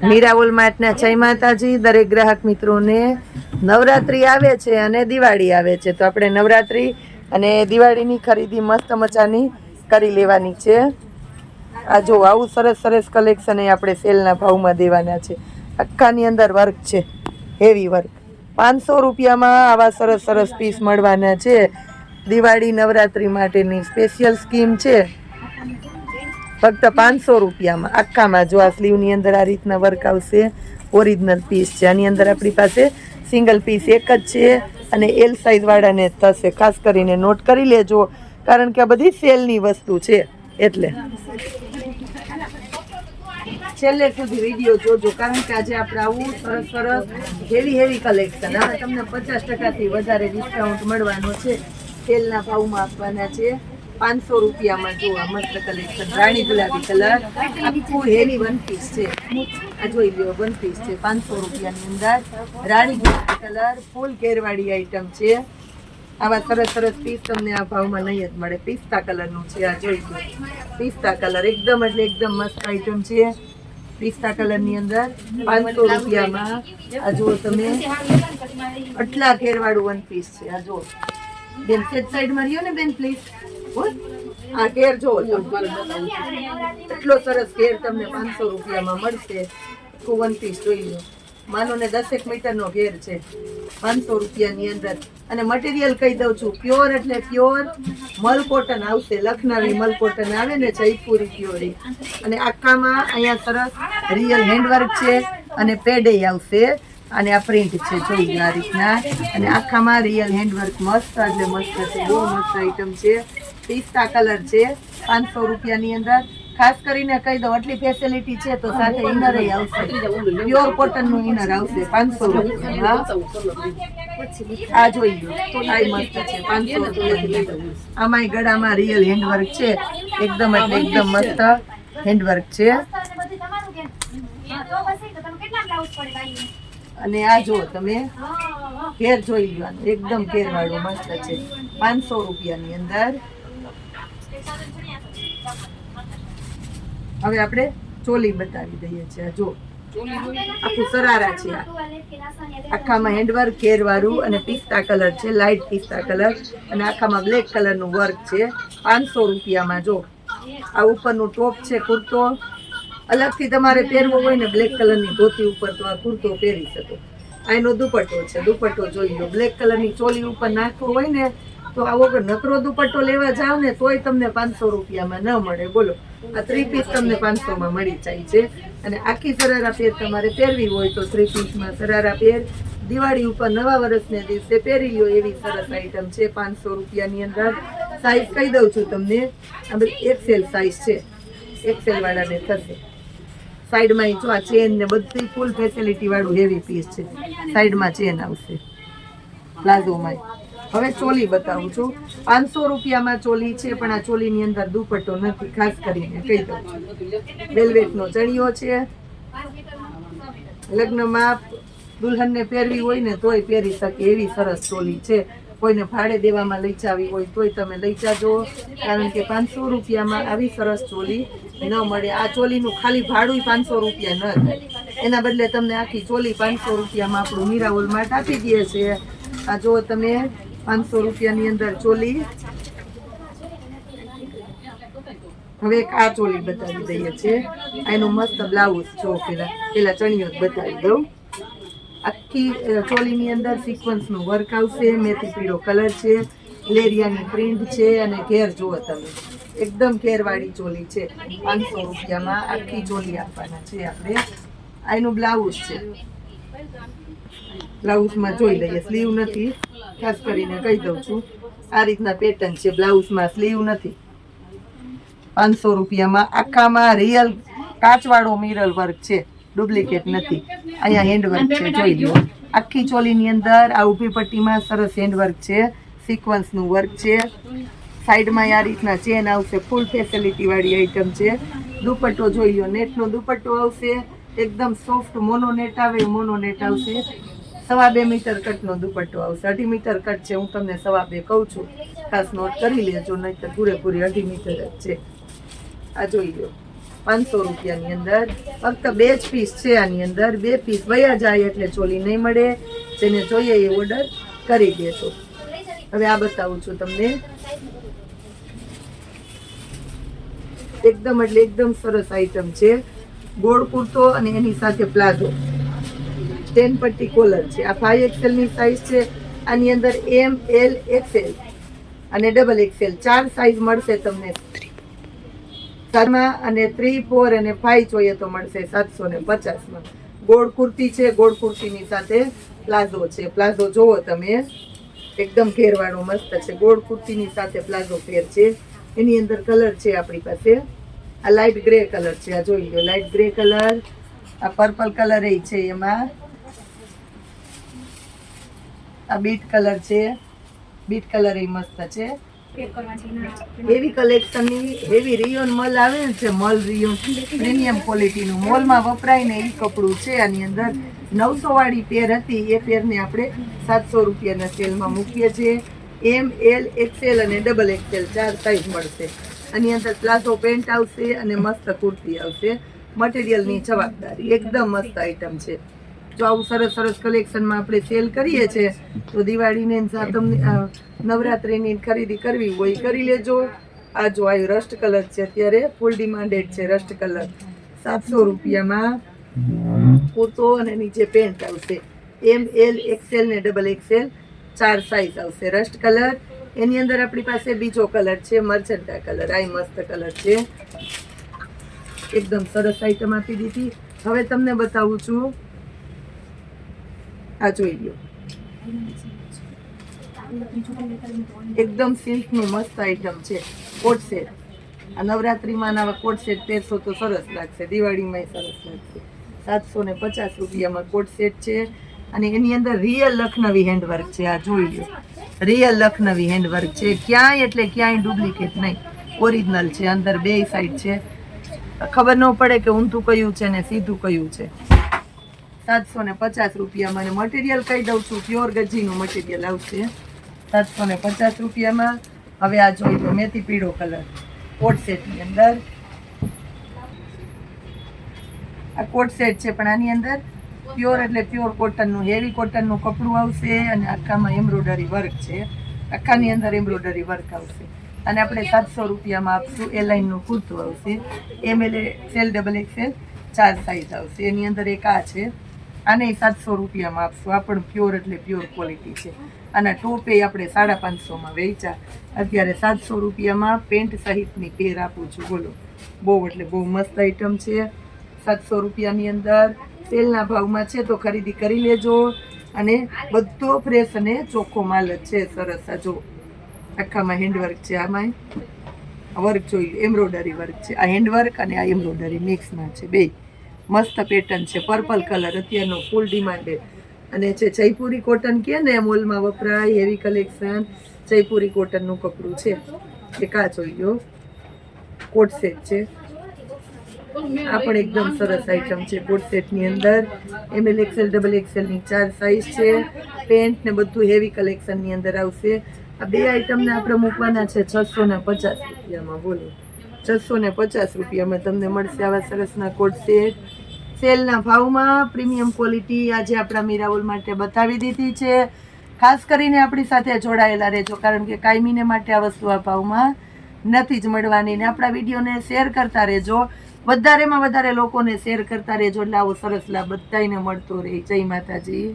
મીરાવોલ માટના જય માતાજી, દરેક ગ્રાહક મિત્રોને નવરાત્રિ આવે છે અને દિવાળી આવે છે. તો આપણે નવરાત્રિ અને દિવાળીની ખરીદી મસ્ત મજાની કરી લેવાની છે. આ જો આવું સરસ સરસ કલેક્શન એ આપણે સેલના ભાવમાં દેવાના છે. આખાની અંદર વર્ક છે. હેવી વર્ક પાંચસો રૂપિયામાં આવા સરસ સરસ પીસ મળવાના છે. દિવાળી નવરાત્રિ માટેની સ્પેશિયલ સ્કીમ છે. ફક્ત પાંચસો રૂપિયામાં. આખામાં જો આ સ્લીવની અંદર આ રીતના વર્ક આવશે ઓરિજિનલ પીસ છે. આની અંદર આપણી પાસે સિંગલ પીસ એક જ છે અને એલ સાઇઝવાળાને થશે. ખાસ કરીને નોટ કરી લેજો, કારણ કે આ બધી સેલની વસ્તુ છે. એટલે છેલ્લે સુધી વીડિયો જોજો, કારણ કે આજે આપણે આવું સરસ સરસ હેવી હેવી કલેક્શન હવે તમને પચાસ ટકાથી વધારે ડિસ્કાઉન્ટ મળવાનો છે. સેલના ભાવમાં આપવાના છે. પાંચસો રૂપિયામાં જોવા મસ્ત કલેક્શન રાણી ગુલાબી કલર આખું હેવી વન પીસ છે. આ જોઈ લ્યો વન પીસ છે, પાંચસો રૂપિયાની અંદર રાણી ગુલાબી કલર ફૂલ ઘેરવાળી આઈટમ છે. આવા સરસ સરસ પીસ તમને આ ભાવમાં નહીં જ મળે. પિસ્તા કલરનું છે, આ જોઈ લો પિસ્તા કલર એકદમ એટલે એકદમ મસ્ત આઈટમ છે. પિસ્તા કલરની અંદર પાંચસો રૂપિયામાં, આ જુઓ તમે. આટલા ઘેરવાળું વન પીસ છે, આ જુઓ. બેન સેટ સાઈડ રહ્યો ને બેન પ્લીઝ આ ઘેર જોવો. એટલો સરસ ઘેર તમને પાંચસો રૂપિયામાં મળશે. વન પીસ જોઈ લો. માનો ને દસેક મીટરનો ઘેર છે. પાંચસો રૂપિયાની અંદર. અને મટીરિયલ કહી દઉં છું પ્યોર એટલે પ્યોર મલ કોટન આવશે, લખનવી મલ કોટન આવે ને જયપુરી પ્યોરી અને આખામાં અહીંયા સરસ રિયલ હેન્ડવર્ક છે અને પેડે આવશે. અને આ પ્રિન્ટ છે, જોઈ આ રીતના. અને આખામાં રિયલ હેન્ડવર્ક મસ્ત, એટલે મસ્ત છે, બહુ મસ્ત આઈટમ છે. પિસ્તા કલર છે, પાંચસો રૂપિયાની અંદર. ખાસ કરીને કહી દઉં, આટલી ફેસિલિટી છે તો સાથે ઇનર આવશે. પ્યોર કોટનનું ઇનર આવશે, પાંચસો રૂપિયા આ જોઈ લો આ મસ્ત છે ગળામાં રિયલ હેન્ડવર્ક છે. એકદમ એટલે એકદમ મસ્ત હેન્ડવર્ક છે. અને આ જુઓ તમે, ઘેર જોઈ લેવાનું એકદમ ઘેર વાળું મસ્ત છે. પાંચસો રૂપિયાની અંદર. હવે આપણે ચોલી બતાવી દઈએ છીએ. જો, આખું સરારા છે આખામાં હેન્ડવર્ક ઘેર વાળું અને પિસ્તા કલર છે લાઇટ પિસ્તા કલર અને આખામાં બ્લેક કલરનું વર્ક છે. પાંચસો રૂપિયામાં જો. આ ઉપરનું ટોપ છે કુર્તો. અલગથી તમારે પહેરવો હોય ને બ્લેક કલરની ધોતી ઉપર તો આ કુર્તો પહેરી શકો. આ એનો દુપટ્ટો છે. દુપટ્ટો જોઈ લો. બ્લેક કલરની ચોલી ઉપર નાખવો હોય ને તો આવો કે નકરો દુપટ્ટો લેવા જાવ ને તોય તમને પાંચસો રૂપિયામાં ન મળે. બોલો, આ થ્રી પીસ તમને પાંચસોમાં મળી જાય છે. અને આખી સરારા પેર તમારે પહેરવી હોય તો થ્રી પીસમાં સરારા પેર દિવાળી ઉપર નવા વર્ષને દિવસે પહેરી લો એવી સરસ આઈટમ છે. પાંચસો રૂપિયાની અંદર સાઈઝ કહી દઉં છું તમને. આ બધી એક્સેલ સાઈઝ છે. એક્સેલ વાળાને થશે. સાઈડમાં જો આ ચેન ને બધી ફૂલ ફેસિલિટી વાળું હેવી પીસ છે. સાઈડમાં ચેન આવશે. પ્લાઝોમાં હવે ચોલી બતાવું છું. પાંચસો રૂપિયામાં ચોલી છે, પણ આ ચોલીની અંદર દુપટ્ટો નથી. ખાસ કરીને કહી દઉં છું. વેલ્વેટનો ચણિયો છે. લગ્નમાં દુલ્હનને પહેરવી હોય ને તોય પહેરી શકે એવી સરસ ચોલી છે. કોઈને ભાડે દેવામાં લઈ જાવી હોય તોય તમે લઈ જાજો. કારણ કે પાંચસો રૂપિયામાં આવી સરસ ચોલી ન મળે. આ ચોલીનું ખાલી ભાડું પાંચસો રૂપિયા ન થાય. એના બદલે તમને આખી ચોલી પાંચસો રૂપિયામાં આપણું મીરાવોલ માટે આપી દે છે. આ જો તમે પાંચસો રૂપિયાની અંદર ચોલી. હવે એક આ ચોલી બતાવી દઈએ છે આ એનું મસ્ત બ્લાઉઝ જો પેલા પેલા ચણિયો બતાવી દઉં. આખી ચોલીની અંદર સિક્વન્સનું વર્ક આવશે. મેથી પીળો કલર છે. લેરિયાની પ્રિન્ટ છે અને ઘેર જુઓ તમે. એકદમ ઘેરવાળી ચોલી છે. પાંચસો રૂપિયામાં આખી ચોલી આપવાના છે આપણે. એનું બ્લાઉઝ છે. બ્લાઉઝમાં જોઈ લઈએ. સ્લીવ નથી. ખાસ કરીને કહી દઉં છું આ રીતના પેટર્ન છે બ્લાઉઝમાં સ્લીવ નથી. પાંચસો રૂપિયામાં આખામાં રિયલ કાચવાળો મિરલ વર્ક છે ડુપ્લિકેટ નથી. અહીંયા હેન્ડવર્ક છે જોઈ લો આખી ચોલીની અંદર આ ઊભી પટ્ટીમાં સરસ હેન્ડવર્ક છે સિક્વન્સનું વર્ક છે. સાઈડમાં આ રીતના ચેન આવશે ફૂલ ફેસિલિટીવાળી આઈટમ છે. દુપટ્ટો જોઈ લો નેટનો દુપટ્ટો આવશે એકદમ સોફ્ટ મોનો નેટ આવે મોનો નેટ આવશે. સવા બે મીટર કટનો દુપટ્ટો આવશે. અઢી મીટર કટ છે, હું તમને સવા બે કહું છું. ખાસ નોટ કરી લેજો નહીં તો પૂરેપૂરી અઢી મીટર જ છે. આ જોઈ લો, પાંચસો રૂપિયાની અંદર, ફક્ત બે જ પીસ છે આની અંદર. બે પીસ વયા જાય એટલે ચોલી નહીં મળે. જેને જોઈએ એ ઓર્ડર કરી દેજો. હવે આ બતાવું છું તમને. એકદમ એટલે એકદમ સરસ આઈટમ છે. ગોળ કુર્તો અને એની સાથે પ્લાઝો. ટેન પટ્ટી કોલર છે. આ ફાઈવ એક્સેલની સાઇઝ છે. આની અંદર એમ એલ એક્સેલ અને ડબલ એક્સેલ ચાર સાઇઝ મળશે તમને. સાતમાં અને થ્રી ફોર અને ફાઈવ જોઈએ તો મળશે સાતસો ને પચાસમાં. ગોળ કુર્તી છે. ગોળ કુર્તીની સાથે પ્લાઝો છે. પ્લાઝો જોવો તમે. એકદમ ઘેરવાળો મસ્ત છે. ગોળ કુર્તીની સાથે પ્લાઝો ફેર છે. એની અંદર કલર છે આપણી પાસે. આ લાઇટ ગ્રે કલર છે. આ જોઈ લો. Light grey colour. આ પર્પલ કલર એ છે એમાં. આ બીટ કલર છે. બીટ કલર એ મસ્ત છે. એવી કલેક્શનની એવી રિયોન મલ આવે છે મલ રિયોન પ્રીમિયમ ક્વોલિટીનું મોલમાં વપરાય ને એ કપડું છે. આની અંદર નવસો વાળી પેર હતી. એ પેરને આપણે સાતસો રૂપિયાના સેલમાં મૂકીએ છીએ. એમ એલ એક્સેલ અને ડબલ એક્સેલ ચાર સાઈઝ મળશે. આની અંદર પ્લાઝો પેન્ટ આવશે અને મસ્ત કુર્તી આવશે. મટીરિયલની જવાબદારી. એકદમ મસ્ત આઈટમ છે. જો આવું સરસ સરસ કલેક્શનમાં આપણે સેલ કરીએ છીએ, તો દિવાળીને સાતમની નવરાત્રિની ખરીદી કરવી હોય કરી લેજો. આ જો આ રસ્ટ કલર છે, અત્યારે ફૂલ ડિમાન્ડેડ છે રસ્ટ કલર સાતસો રૂપિયામાં કુર્તો અને નીચે પેન્ટ આવશે. એમ એલ એક્સેલ ને ડબલ એક્સેલ ચાર સાઇઝ આવશે રસ્ટ કલર એની અંદર આપણી પાસે બીજો કલર છે મર્ચન્ટા કલર આ મસ્ત કલર છે. એકદમ સરસ આઈટમ આપી દીધી. હવે તમને બતાવું છું આ જોઈ લો એકદમ સિલ્કનું મસ્ત આઈટમ છે. કોટ સેટ આ નવરાત્રીમાં આવા કોટ સેટ પહેરશો તો સરસ લાગશે. દિવાળીમાં સરસ લાગશે. સાતસો ને પચાસ રૂપિયામાં કોટ સેટ છે. અને એની અંદર રિયલ લખનવી હેન્ડવર્ક છે. આ જોઈ લો રિયલ લખનવી હેન્ડવર્ક છે. ક્યાંય એટલે ક્યાંય ડુપ્લિકેટ નહીં. ઓરિજિનલ છે. અંદર બે સાઈડ છે. ખબર ન પડે કે ઊંધું કયું છે ને સીધું કયું છે. સાતસો ને પચાસ રૂપિયામાં અને મટીરિયલ કહી દઉં છું પ્યોર ગજીનું મટીરિયલ આવશે. સાતસો ને પચાસ રૂપિયામાં. હવે આ જોઈ લો મેથી પીળો કલર કોટ સેટની અંદર. આ કોટ સેટ છે પણ આની અંદર પ્યોર એટલે પ્યોર કોટનનું હેવી કોટનનું કપડું આવશે અને આખામાં એમ્બ્રોડરી વર્ક છે. આખાની અંદર એમ્બ્રોડરી વર્ક આવશે. અને આપણે સાતસો રૂપિયામાં આપશું, એ લાઇનનું કુર્તું આવશે. M L XL double XL ચાર સાઇઝ આવશે. એની અંદર એક આ છે. આને સાતસો રૂપિયામાં આપશું આ પણ પ્યોર એટલે પ્યોર ક્વોલિટી છે. આના ટોપે આપણે સાડા પાંચસોમાં વેચા અત્યારે સાતસો રૂપિયામાં પેન્ટ સહિતની પેર આપું છું. બોલો. બહુ એટલે બહુ મસ્ત આઈટમ છે. સાતસો રૂપિયાની અંદર સેલના ભાવમાં છે તો ખરીદી કરી લેજો. અને બધો ફ્રેશ અને ચોખ્ખો માલ જ છે. સરસ. આ જો આખામાં હેન્ડવર્ક છે. આમાં વર્ક જોઈ એમ્બ્રોડરી વર્ક છે. આ હેન્ડવર્ક અને આ એમ્બ્રોડરી મિક્સમાં છે. બે. મસ્ત પેટર્ન છે. પર્પલ કલર અત્યારનો ફૂલ ડિમાન્ડેડ અને જે જયપુરી કોટન કે ને મોલમાં વપરાય હેવી કલેક્શન જયપુરી કોટનનું કપડું છે. એ આ જોઈ ગયો કોટ સેટ છે. આ પણ એકદમ સરસ આઈટમ છે. કોટ સેટની અંદર એમએલ એક્સેલ ડબલ એક્સેલની ચાર સાઇઝ છે. પેન્ટ ને બધું હેવી કલેક્શનની અંદર આવશે. આ બે આઈટમને આપણે મૂકવાના છે છસો ને પચાસ રૂપિયામાં. બોલો. છસો ને પચાસ રૂપિયામાં તમને મળશે આવા સરસના કોટ સેટ સેલના ભાવમાં પ્રીમિયમ ક્વોલિટી આજે આપણા મીરાવલ માટે બતાવી દીધી છે. ખાસ કરીને આપણી સાથે જોડાયેલા રહેજો, કારણ કે કાયમીને માટે આ વસ્તુ આ ભાવમાં નથી જ મળવાની. ને આપણા વિડીયોને શેર કરતા રહેજો. વધારેમાં વધારે લોકોને શેર કરતા રહેજો, એટલે આવો સરસ લાભ બધાને મળતો રહે. જય માતાજી.